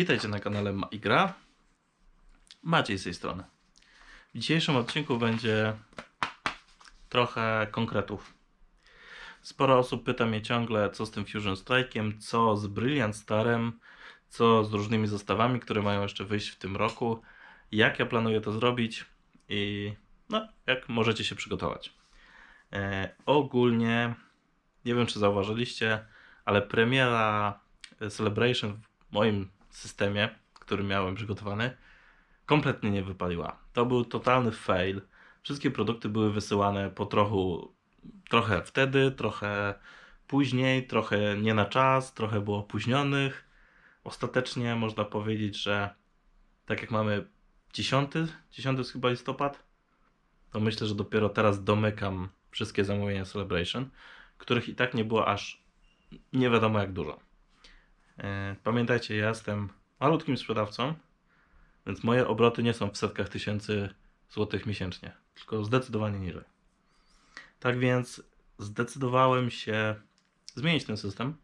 Witajcie na kanale Ma i Gra. Maciej z tej strony. W dzisiejszym odcinku będzie trochę konkretów. Sporo osób pyta mnie ciągle, co z tym Fusion Strike'iem, co z Brilliant Starem, co z różnymi zestawami, które mają jeszcze wyjść w tym roku, jak ja planuję to zrobić i no, jak możecie się przygotować. E, ogólnie, nie wiem czy zauważyliście, ale premiera Celebration w moim systemie, który miałem przygotowany, kompletnie nie wypaliła. To był totalny fail. Wszystkie produkty były wysyłane po trochu, trochę wtedy, trochę później, trochę nie na czas, trochę było opóźnionych. Ostatecznie można powiedzieć, że tak jak mamy 10, 10 jest chyba listopad, to myślę, że dopiero teraz domykam wszystkie zamówienia Celebration, których i tak nie było aż nie wiadomo jak dużo. E, Pamiętajcie, ja jestem malutkim sprzedawcą, więc moje obroty nie są w setkach tysięcy złotych miesięcznie, tylko zdecydowanie niżej. Tak więc zdecydowałem się zmienić ten system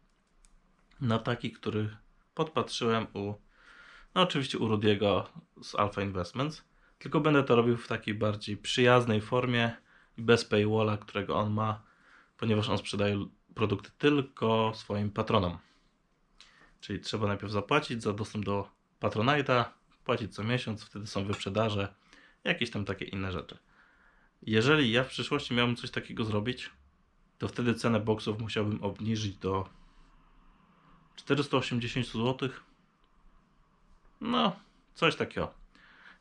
na taki, który podpatrzyłem u, no oczywiście u Rudiego z Alpha Investments, tylko będę to robił w takiej bardziej przyjaznej formie i bez paywalla, którego on ma, ponieważ on sprzedaje produkty tylko swoim patronom. Czyli trzeba najpierw zapłacić za dostęp do Patronite'a, płacić co miesiąc, wtedy są wyprzedaże, jakieś tam takie inne rzeczy. Jeżeli ja w przyszłości miałbym coś takiego zrobić, to wtedy cenę boxów musiałbym obniżyć do 480 zł. No, coś takiego.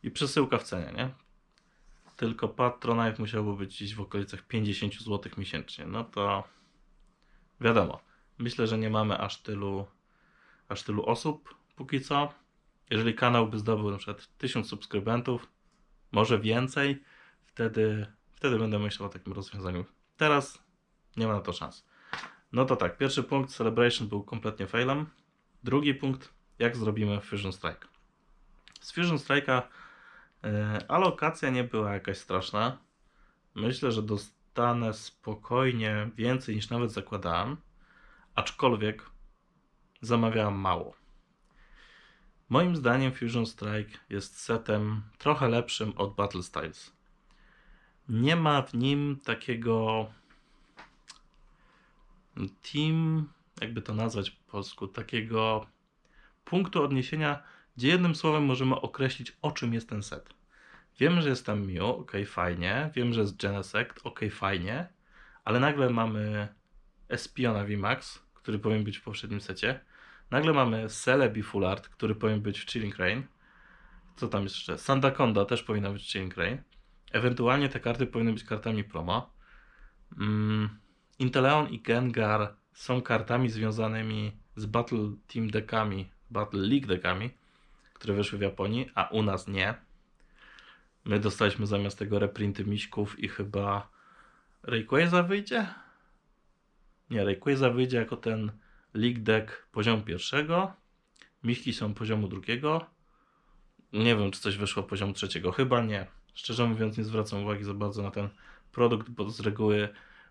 I przesyłka w cenie, nie? Tylko Patronite musiałby być gdzieś w okolicach 50 zł miesięcznie. No to wiadomo. Myślę, że nie mamy aż tylu aż tylu osób póki co. Jeżeli kanał by zdobył na przykład 1000 subskrybentów, może więcej, wtedy, wtedy będę myślał o takim rozwiązaniu. Teraz nie ma na to szans. No to tak, pierwszy punkt Celebration był kompletnie failem. Drugi punkt, jak zrobimy Fusion Strike. Z Fusion Strike'a e, alokacja nie była jakaś straszna. Myślę, że dostanę spokojnie więcej niż nawet zakładałem. Aczkolwiek zamawiałem mało. Moim zdaniem Fusion Strike jest setem trochę lepszym od Battle Styles. Nie ma w nim takiego team, jakby to nazwać po polsku, takiego punktu odniesienia, gdzie jednym słowem możemy określić, o czym jest ten set. Wiem, że jest tam Mew, ok, fajnie. Wiem, że jest Genesect, ok, fajnie. Ale nagle mamy Espiona VMAX, który powinien być w poprzednim secie. Nagle mamy Celebi Full Art, który powinien być w Chilling Rain. Co tam jeszcze? Sandaconda też powinna być w Chilling Rain. Ewentualnie te karty powinny być kartami promo. Mm, Inteleon i Gengar są kartami związanymi z Battle Team deckami, Battle League deckami, które wyszły w Japonii, a u nas nie. My dostaliśmy zamiast tego reprinty miśków i chyba Rayquaza wyjdzie? Nie, Rayquaza wyjdzie jako ten League Deck poziom pierwszego. Miśki są poziomu drugiego. Nie wiem, czy coś wyszło poziomu trzeciego. Chyba nie. Szczerze mówiąc, nie zwracam uwagi za bardzo na ten produkt, bo z reguły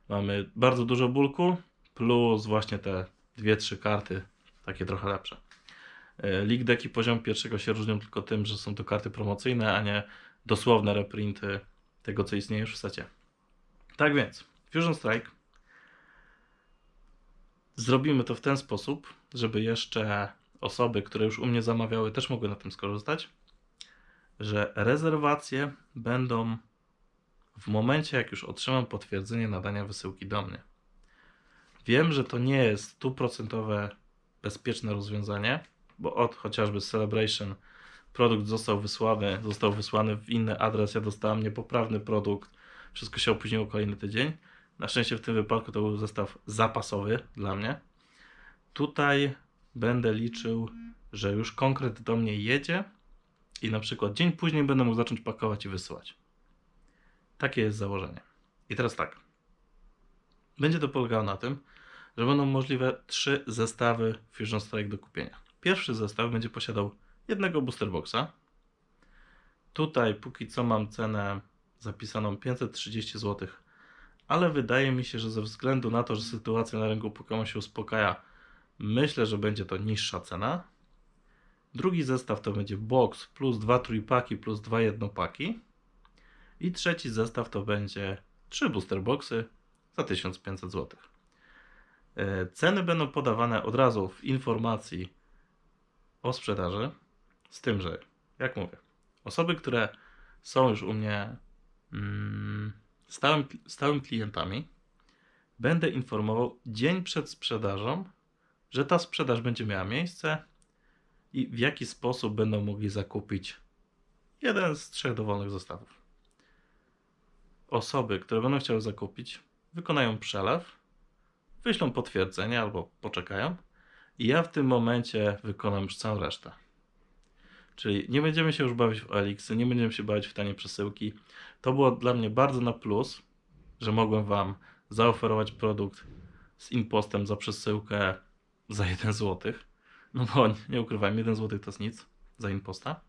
mamy bardzo dużo bulku, plus właśnie te dwie, trzy karty, takie trochę lepsze. E, League Decki poziom pierwszego się różnią tylko tym, że są to karty promocyjne, a nie dosłowne reprinty tego, co istnieje już w secie. Tak więc, Fusion Strike Zrobimy to w ten sposób, żeby jeszcze osoby, które już u mnie zamawiały, też mogły na tym skorzystać, że rezerwacje będą w momencie, jak już otrzymam potwierdzenie nadania wysyłki do mnie. Wiem, że to nie jest stuprocentowe bezpieczne rozwiązanie, bo od chociażby Celebration produkt został wysłany, został wysłany w inny adres, ja dostałem niepoprawny produkt, wszystko się opóźniło kolejny tydzień na szczęście w tym wypadku to był zestaw zapasowy dla mnie. Tutaj będę liczył, że już konkret do mnie jedzie i na przykład dzień później będę mógł zacząć pakować i wysyłać. Takie jest założenie. I teraz tak. Będzie to polegało na tym, że będą możliwe trzy zestawy Fusion Strike do kupienia. Pierwszy zestaw będzie posiadał jednego booster boxa. Tutaj póki co mam cenę zapisaną 530 zł ale wydaje mi się, że ze względu na to, że sytuacja na rynku Pokémon się uspokaja, myślę, że będzie to niższa cena. Drugi zestaw to będzie box plus dwa trójpaki plus dwa jednopaki. I trzeci zestaw to będzie trzy booster boxy za 1500 zł. E, Ceny będą podawane od razu w informacji o sprzedaży. Z tym, że, jak mówię, osoby, które są już u mnie mm, stałym, stałym klientami, będę informował dzień przed sprzedażą, że ta sprzedaż będzie miała miejsce i w jaki sposób będą mogli zakupić jeden z trzech dowolnych zestawów. Osoby, które będą chciały zakupić, wykonają przelew, wyślą potwierdzenie albo poczekają i ja w tym momencie wykonam już całą resztę. Czyli nie będziemy się już bawić w Elixy, nie będziemy się bawić w tanie przesyłki. To było dla mnie bardzo na plus, że mogłem Wam zaoferować produkt z impostem za przesyłkę za 1 zł. No bo nie ukrywajmy, 1 zł to jest nic za imposta.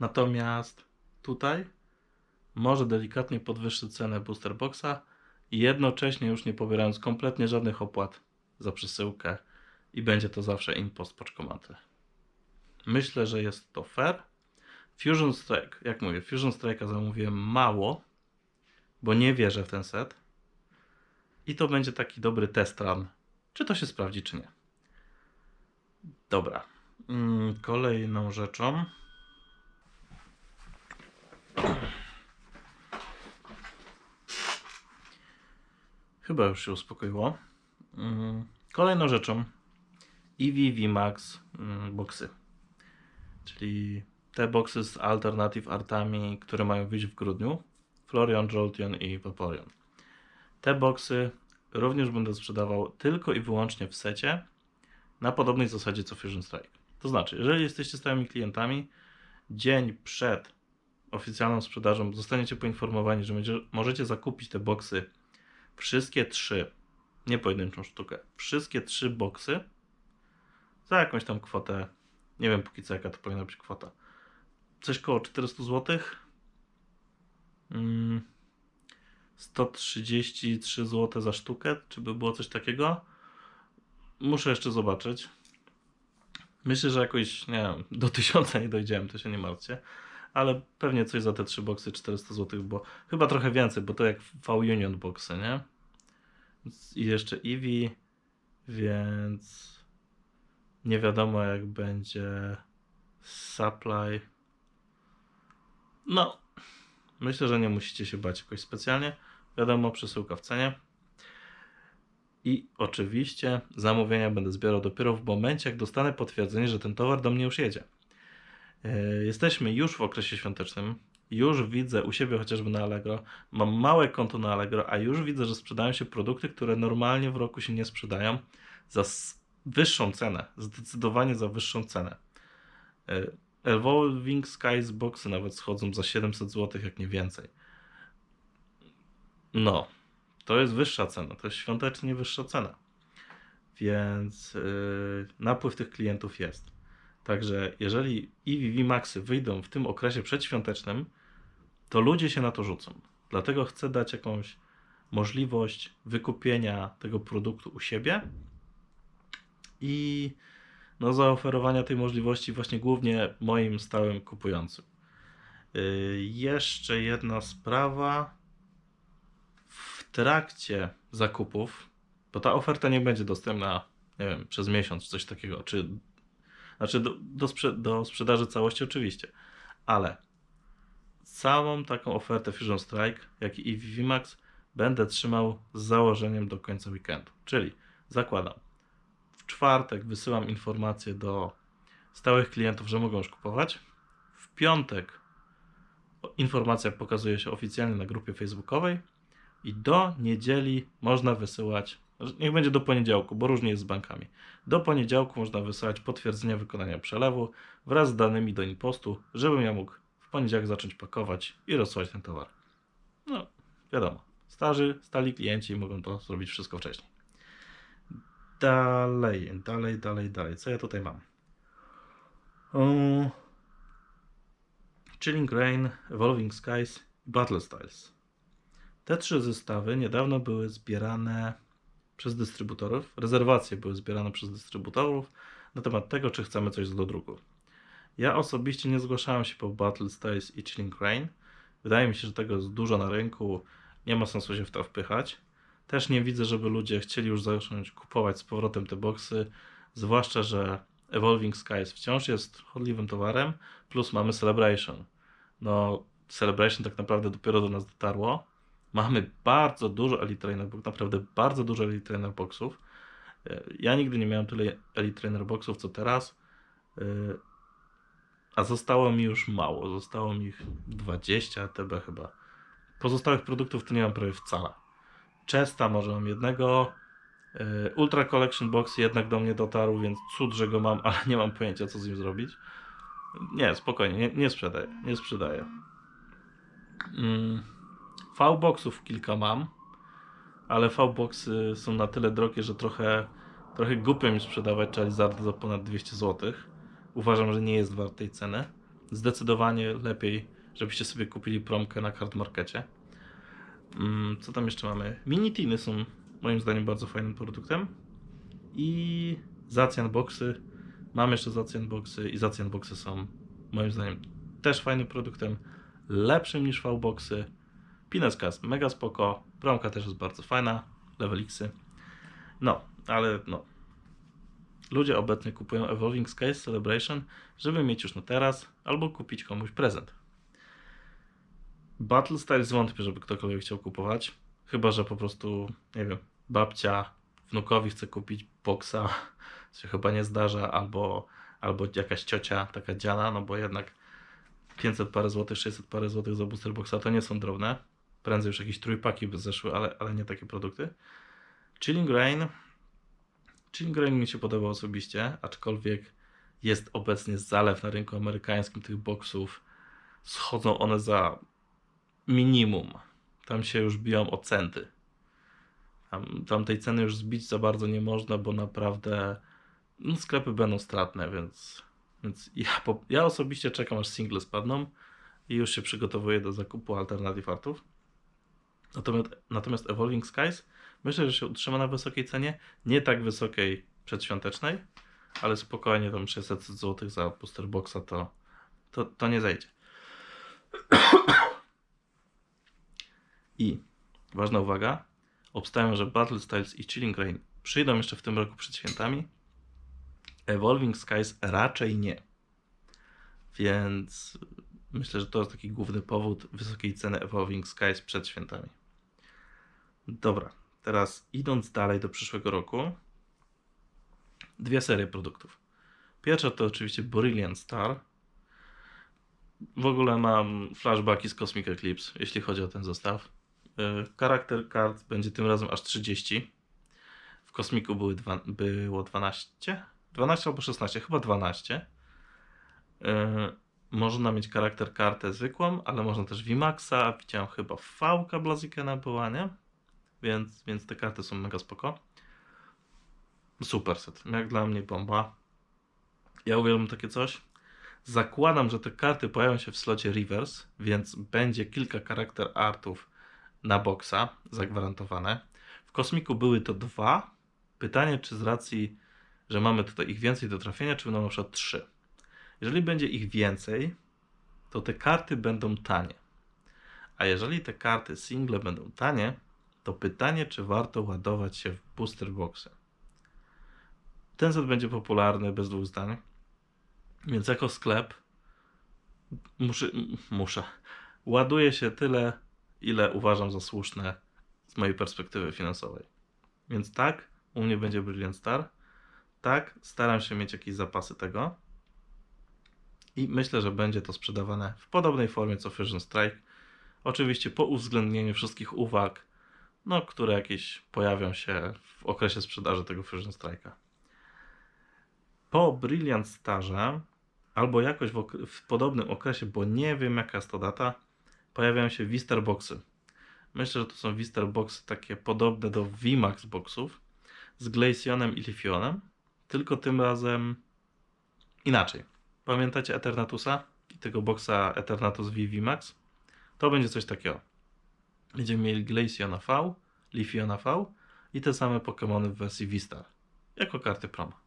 Natomiast tutaj może delikatnie podwyższyć cenę booster boxa i jednocześnie już nie pobierając kompletnie żadnych opłat za przesyłkę i będzie to zawsze impost poczkomaty. Myślę, że jest to fair. Fusion Strike, jak mówię, Fusion Strike'a zamówiłem mało, bo nie wierzę w ten set. I to będzie taki dobry test run, czy to się sprawdzi, czy nie. Dobra. Mm, Kolejną rzeczą. Chyba już się uspokoiło. Mm, Kolejną rzeczą EV VMAX mm, boxy. Czyli te boxy z Alternative Artami, które mają wyjść w grudniu. Florian, Jolteon i Vaporeon. Te boxy również będę sprzedawał tylko i wyłącznie w secie na podobnej zasadzie co Fusion Strike. To znaczy, jeżeli jesteście stałymi klientami, dzień przed oficjalną sprzedażą zostaniecie poinformowani, że będzie, możecie zakupić te boxy wszystkie trzy, nie pojedynczą sztukę, wszystkie trzy boxy za jakąś tam kwotę, nie wiem póki co jaka to powinna być kwota, coś koło 400 zł. Mm, 133 zł za sztukę, czy by było coś takiego? Muszę jeszcze zobaczyć. Myślę, że jakoś, nie wiem, do 1000 nie dojdziemy, to się nie martwcie. Ale pewnie coś za te trzy boxy 400 zł, bo chyba trochę więcej, bo to jak V-Union boxy, nie? I jeszcze Eevee, więc nie wiadomo jak będzie supply. No, myślę, że nie musicie się bać jakoś specjalnie. Wiadomo, przesyłka w cenie. I oczywiście zamówienia będę zbierał dopiero w momencie, jak dostanę potwierdzenie, że ten towar do mnie już jedzie. Yy, Jesteśmy już w okresie świątecznym. Już widzę u siebie chociażby na Allegro. Mam małe konto na Allegro, a już widzę, że sprzedają się produkty, które normalnie w roku się nie sprzedają za wyższą cenę. Zdecydowanie za wyższą cenę. Yy, Evolving Skies boxy nawet schodzą za 700 zł, jak nie więcej. No, to jest wyższa cena, to jest świątecznie wyższa cena. Więc yy, napływ tych klientów jest. Także jeżeli EVV Maxy wyjdą w tym okresie przedświątecznym, to ludzie się na to rzucą. Dlatego chcę dać jakąś możliwość wykupienia tego produktu u siebie i no, zaoferowania tej możliwości właśnie głównie moim stałym kupującym. Yy, jeszcze jedna sprawa w trakcie zakupów, bo ta oferta nie będzie dostępna, nie wiem, przez miesiąc, czy coś takiego, czy znaczy do, do, sprze- do sprzedaży całości oczywiście, ale całą taką ofertę Fusion Strike, jak i EVV Max będę trzymał z założeniem do końca weekendu. Czyli zakładam, w czwartek wysyłam informację do stałych klientów, że mogą już kupować. W piątek informacja pokazuje się oficjalnie na grupie facebookowej i do niedzieli można wysyłać, niech będzie do poniedziałku, bo różnie jest z bankami. Do poniedziałku można wysyłać potwierdzenia wykonania przelewu wraz z danymi do impostu, żebym ja mógł w poniedziałek zacząć pakować i rozsłać ten towar. No, wiadomo, starzy, stali klienci mogą to zrobić wszystko wcześniej. Dalej, dalej, dalej, dalej. Co ja tutaj mam? Um, Chilling Rain, Evolving Skies i Battle Styles. Te trzy zestawy niedawno były zbierane przez dystrybutorów. Rezerwacje były zbierane przez dystrybutorów na temat tego, czy chcemy coś do druku. Ja osobiście nie zgłaszałem się po Battle Styles i Chilling Rain. Wydaje mi się, że tego jest dużo na rynku, nie ma sensu się w to wpychać. Też nie widzę, żeby ludzie chcieli już zacząć kupować z powrotem te boxy, zwłaszcza, że Evolving Skies wciąż jest chodliwym towarem, plus mamy Celebration. No, Celebration tak naprawdę dopiero do nas dotarło. Mamy bardzo dużo Elite Trainer Boxów, naprawdę bardzo dużo Elite Trainer Boxów. E, Ja nigdy nie miałem tyle Elite Trainer Boxów co teraz, e, a zostało mi już mało. Zostało mi ich 20 ATB chyba. Pozostałych produktów to nie mam prawie wcale. Chesta może mam jednego. e, Ultra Collection Box jednak do mnie dotarł, więc cud, że go mam, ale nie mam pojęcia co z nim zrobić. Nie, spokojnie, nie, nie sprzedaję, nie sprzedaję. Mm, V-boxów kilka mam, ale V-boxy są na tyle drogie, że trochę, trochę głupio mi sprzedawać Charizard za ponad 200 zł. Uważam, że nie jest wart tej ceny. Zdecydowanie lepiej, żebyście sobie kupili promkę na card markecie. Mm, co tam jeszcze mamy? Mini Tiny są moim zdaniem bardzo fajnym produktem. I Zacjan Boxy. Mam jeszcze Zacjan Boxy i Zacjan Boxy są moim zdaniem też fajnym produktem. Lepszym niż V-Boxy. Pineska jest mega spoko. Promka też jest bardzo fajna. Level Xy. No, ale no. Ludzie obecnie kupują Evolving Skies Celebration, żeby mieć już na teraz, albo kupić komuś prezent. Battle Styles wątpię, żeby ktokolwiek chciał kupować. Chyba, że po prostu, nie wiem, babcia wnukowi chce kupić boksa, co się chyba nie zdarza, albo, albo jakaś ciocia, taka dziana, no bo jednak 500 parę złotych, 600 parę złotych za booster boxa to nie są drobne. Prędzej już jakieś trójpaki by zeszły, ale, ale nie takie produkty. Chilling Rain. Chilling Rain mi się podobał osobiście, aczkolwiek jest obecnie zalew na rynku amerykańskim tych boxów. Schodzą one za minimum. Tam się już biją o centy. Tam, tam tej ceny już zbić za bardzo nie można, bo naprawdę no, sklepy będą stratne, więc, więc ja, po, ja osobiście czekam aż single spadną i już się przygotowuję do zakupu alternatyw artów. Natomiast, natomiast Evolving Skies myślę, że się utrzyma na wysokiej cenie, nie tak wysokiej przedświątecznej, ale spokojnie tam 600 zł za booster boxa to, to, to nie zejdzie. I ważna uwaga, obstawiam, że Battle Styles i Chilling Rain przyjdą jeszcze w tym roku przed świętami. Evolving Skies raczej nie. Więc myślę, że to jest taki główny powód wysokiej ceny Evolving Skies przed świętami. Dobra, teraz idąc dalej do przyszłego roku, dwie serie produktów. Pierwsza to oczywiście Brilliant Star. W ogóle mam flashbacki z Cosmic Eclipse, jeśli chodzi o ten zestaw. Yy, Charakter card będzie tym razem aż 30. W Kosmiku były dwa, było 12? 12 albo 16, chyba 12. Yy, można mieć charakter kartę zwykłą, ale można też VMAXa. Widziałem chyba V Blazikena była, nie? Więc, więc te karty są mega spoko. Super set. Jak dla mnie bomba. Ja uwielbiam takie coś. Zakładam, że te karty pojawią się w slocie reverse, więc będzie kilka charakter artów na boxa zagwarantowane. W kosmiku były to dwa. Pytanie, czy z racji, że mamy tutaj ich więcej do trafienia, czy będą na przykład trzy. Jeżeli będzie ich więcej, to te karty będą tanie. A jeżeli te karty single będą tanie, to pytanie, czy warto ładować się w booster boxy. Ten set będzie popularny bez dwóch zdań. Więc jako sklep muszę, muszę. Ładuję się tyle, ile uważam za słuszne z mojej perspektywy finansowej. Więc tak, u mnie będzie Brilliant Star. Tak, staram się mieć jakieś zapasy tego. I myślę, że będzie to sprzedawane w podobnej formie co Fusion Strike. Oczywiście po uwzględnieniu wszystkich uwag, no, które jakieś pojawią się w okresie sprzedaży tego Fusion Strike'a. Po Brilliant Starze, albo jakoś w, w podobnym okresie, bo nie wiem jaka jest to data, pojawiają się Vistar Boxy. Myślę, że to są Vistar Boxy takie podobne do VMAX Boxów z Glaceonem i Lifionem, tylko tym razem inaczej. Pamiętacie Eternatusa i tego boxa Eternatus V VMAX? To będzie coś takiego. Będziemy mieli Glaceona V, Lifiona V i te same Pokémony w wersji Vistar, jako karty promo.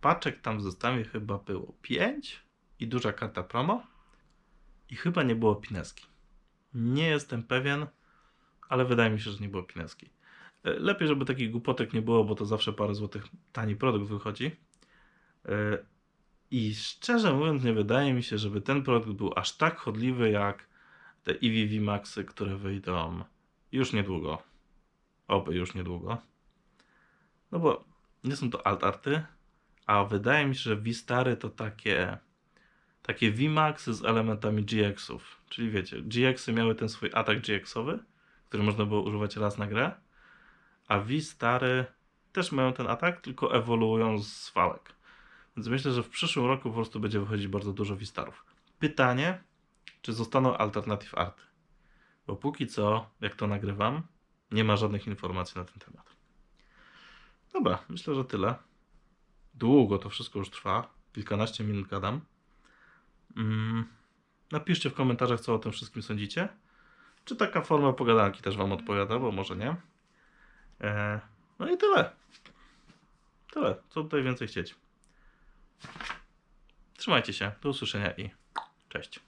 paczek tam w zestawie chyba było 5 i duża karta promo. I chyba nie było pineski. Nie jestem pewien, ale wydaje mi się, że nie było pineski. E, Lepiej, żeby takich głupotek nie było, bo to zawsze parę złotych tani produkt wychodzi. E, I szczerze mówiąc, nie wydaje mi się, żeby ten produkt był aż tak chodliwy jak te EVV Maxy, które wyjdą już niedługo. Oby już niedługo. No bo nie są to alt-arty, a wydaje mi się, że V-Stary to takie takie V-Maxy z elementami GX-ów. Czyli wiecie, GX-y miały ten swój atak GX-owy, który można było używać raz na grę, a V-Stary też mają ten atak, tylko ewoluują z fałek. Więc myślę, że w przyszłym roku po prostu będzie wychodzić bardzo dużo V-Starów. Pytanie, czy zostaną Alternative Arty? Bo póki co, jak to nagrywam, nie ma żadnych informacji na ten temat. Dobra, myślę, że tyle. Długo to wszystko już trwa. Kilkanaście minut gadam. Mm, napiszcie w komentarzach, co o tym wszystkim sądzicie. Czy taka forma pogadanki też Wam odpowiada, bo może nie. E, no i tyle. Tyle. Co tutaj więcej chcieć? Trzymajcie się. Do usłyszenia i cześć.